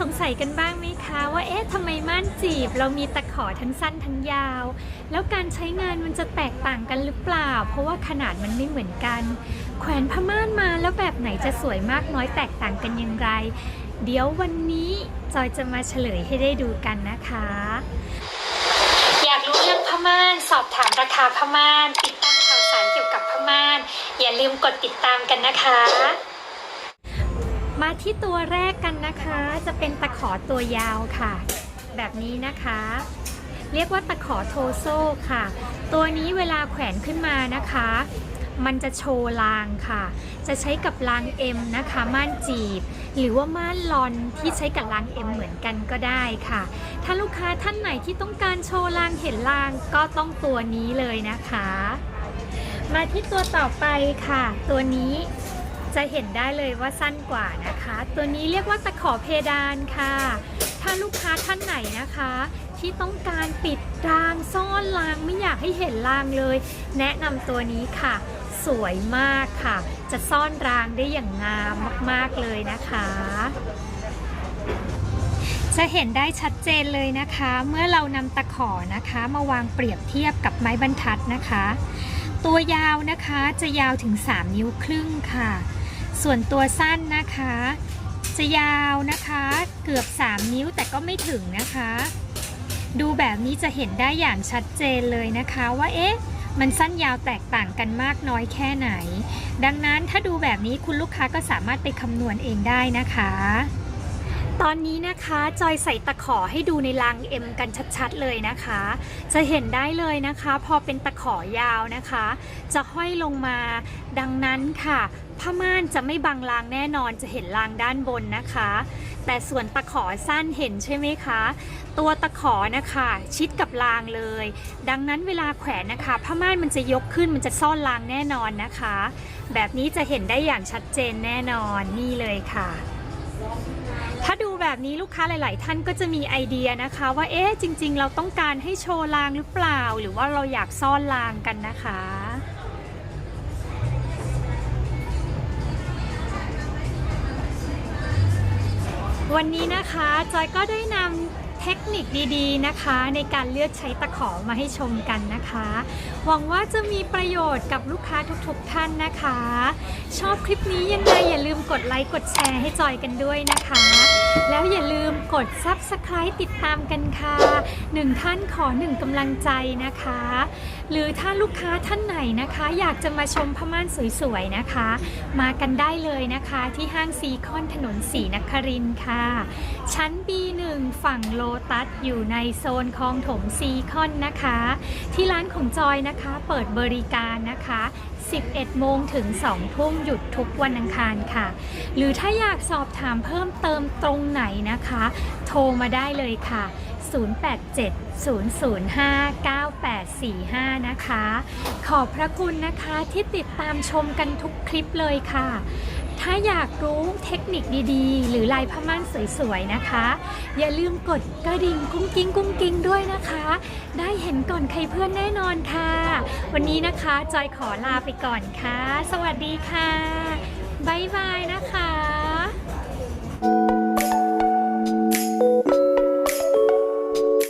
สงสัยกันบ้างไหมคะ ว่าเอ๊ะทำไมม่านจีบ เรามีตะขอทั้งสั้นทั้งยาว แล้วการใช้งานมันจะแตกต่างกันหรือเปล่า เพราะว่าขนาดมันไม่เหมือนกัน แขวนผ้าม่านมาแล้วแบบไหนจะสวยมากน้อยแตกต่างกันอย่างไร เดี๋ยววันนี้จอยจะมาเฉลยให้ได้ดูกันนะคะ อยากรู้เรื่องผ้าม่านสอบถามราคาผ้าม่านติดตามข่าวสารเกี่ยวกับผ้าม่าน อย่าลืมกดติดตามกันนะคะ มาที่ตัวแรกกันนะคะ จะเป็นตะขอตัวยาวค่ะ แบบนี้นะคะ เรียกว่าตะขอโทโซ่ค่ะ ตัวนี้เวลาแขวนขึ้นมานะคะ มันจะโชว์รางค่ะ จะใช้กับราง M นะคะม่านจีบ หรือว่าม่านลอนที่ใช้กับราง M เหมือนกันก็ได้ค่ะ ถ้าลูกค้าท่านไหนที่ต้องการโชว์รางเห็นรางก็ต้องตัวนี้เลยนะคะ มาที่ตัวต่อไปค่ะ ตัวนี้ จะเห็นได้เลยว่าสั้นกว่านะคะ ตัวนี้เรียกว่าตะขอเพดานค่ะ ถ้าลูกค้าท่านไหนนะคะ ที่ต้องการปิดรางซ่อนรางไม่อยากให้เห็นรางเลย แนะนำตัวนี้ค่ะ สวยมากค่ะ จะซ่อนรางได้อย่างงามมากๆเลยนะคะจะเห็นได้ชัดเจนเลยนะคะ เมื่อเรานำตะขอนะคะ มาวางเปรียบเทียบกับไม้บรรทัดนะคะ ตัวยาวนะคะจะยาวถึง 3 นิ้วครึ่งค่ะ ส่วนตัวสั้นนะคะ จะยาวนะคะเกือบ 3 นิ้วแต่ก็ไม่ถึงนะคะ ดูแบบนี้จะเห็นได้อย่างชัดเจนเลยนะคะว่าเอ๊ะมันสั้นยาวแตกต่างกันมากน้อยแค่ไหน ดังนั้นถ้าดูแบบนี้คุณลูกค้าก็สามารถไปคำนวณเองได้นะคะ ตอนนี้นะคะจอยใส่ตะขอให้ดูในราง M กันชัดๆเลยนะคะ จะเห็นได้เลยนะคะ พอเป็นตะขอยาวนะคะ จะห้อยลงมาดังนั้นค่ะผ้าม่านจะไม่บังรางแน่นอนจะเห็นรางด้านบนนะคะ แต่ส่วนตะขอสั้นเห็นใช่ไหมคะ ตัวตะขอนะคะ ชิดกับรางเลย ดังนั้นเวลาแขวนนะคะผ้าม่านมันจะยกขึ้นมันจะซ่อนรางแน่นอนนะคะ แบบนี้จะเห็นได้อย่างชัดเจนแน่นอนนี่เลยค่ะ ถ้าดู แบบนี้ลูกค้าหลาย ๆ ท่านก็จะมีไอเดียนะคะ ว่าเอ๊ะจริง ๆ เราต้องการให้โชว์รางหรือเปล่า หรือว่าเราอยากซ่อนรางกันนะคะวันนี้นะคะจอยก็ได้นำ เทคนิคดีๆนะคะ ในการเลือกใช้ตะขอมาให้ชมกันนะคะ หวังว่าจะมีประโยชน์กับลูกค้าทุกๆท่านนะคะ ชอบคลิปนี้ยังไงอย่าลืมกดไลค์กดแชร์ให้จอยกันด้วยนะคะ แล้วอย่าลืมกด Subscribe ติดตามกันค่ะหนึ่งท่านขอหนึ่งกำลังใจนะคะ หรือถ้าลูกค้าท่านไหนนะคะ อยากจะมาชมผ้าม่านสวยๆนะคะ มากันได้เลยนะคะที่ห้างซีคอนถนนสีนครินค่ะ ชั้น B1 ฝั่งโลตัสอยู่ในโซนคลองถมซีคอนนะคะ ที่ร้านของจอยนะคะ เปิดบริการนะคะ 11 โมงถึง 2 ทุ่มหยุดทุกวันอังคารค่ะ หรือถ้าอยากสอบถามเพิ่มเติมตรงไหนนะคะ โทรมาได้เลยค่ะ 4745 นะคะ ขอบพระคุณนะคะที่ติดตามชมกันทุกคลิปเลยค่ะ ถ้าอยากรู้เทคนิคดีๆ หรือลายผ้าม่านสวยๆนะคะ อย่าลืมกดกระดิ่งกุ้งกิ้งกุ้งกิ้งด้วยนะคะ ได้เห็นก่อนใครเพื่อนแน่นอนค่ะ วันนี้นะคะจอยขอลาไปก่อนค่ะ สวัสดีค่ะบ๊ายบายนะ